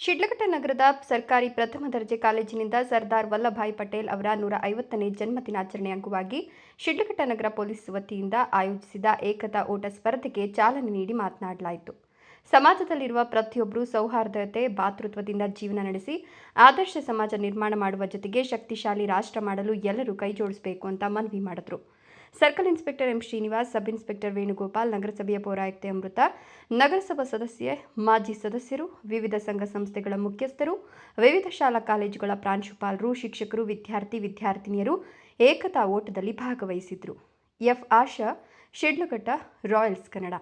ಶಿಡ್ಲಘಟ್ಟ ನಗರದ ಸರ್ಕಾರಿ ಪ್ರಥಮ ದರ್ಜೆ ಕಾಲೇಜಿನಿಂದ ಸರ್ದಾರ್ ವಲ್ಲಭಾಯ್ ಪಟೇಲ್ ಅವರ ನೂರ ಐವತ್ತನೇ ಜನ್ಮ ದಿನಾಚರಣೆ ಅಂಗವಾಗಿ ಶಿಡ್ಲಘಟ್ಟ ನಗರ ಪೊಲೀಸ್ ವತಿಯಿಂದ ಆಯೋಜಿಸಿದ ಏಕತಾ ಓಟ ಸ್ಪರ್ಧೆಗೆ ಚಾಲನೆ ನೀಡಿ ಮಾತನಾಡಲಾಯಿತು. ಸಮಾಜದಲ್ಲಿರುವ ಪ್ರತಿಯೊಬ್ಬರು ಸೌಹಾರ್ದತೆ, ಭಾತೃತ್ವದಿಂದ ಜೀವನ ನಡೆಸಿ, ಆದರ್ಶ ಸಮಾಜ ನಿರ್ಮಾಣ ಮಾಡುವ ಜೊತೆಗೆ ಶಕ್ತಿಶಾಲಿ ರಾಷ್ಟ್ರ ಮಾಡಲು ಎಲ್ಲರೂ ಕೈಜೋಡಿಸಬೇಕು ಅಂತ ಮನವಿ ಮಾಡಿದರು. Circle inspector M Srinivas, sub inspector Venugopal, ನಗರಸಭೆಯ ಪೌರಾಯುಕ್ತೆ ಅಮೃತ, ನಗರಸಭಾ ಸದಸ್ಯೆ ಮಾಜಿ ಸದಸ್ಯರು, ವಿವಿಧ ಸಂಘ ಸಂಸ್ಥೆಗಳ ಮುಖ್ಯಸ್ಥರು, ವಿವಿಧ ಶಾಲಾ ಕಾಲೇಜುಗಳ ಪ್ರಾಂಶುಪಾಲರು, ಶಿಕ್ಷಕರು, ವಿದ್ಯಾರ್ಥಿ, ವಿದ್ಯಾರ್ಥಿನಿಯರು ಏಕತಾ ಓಟದಲ್ಲಿ ಭಾಗವಹಿಸಿದರು. F Asha, Shidlaghatta, Royals Kannada.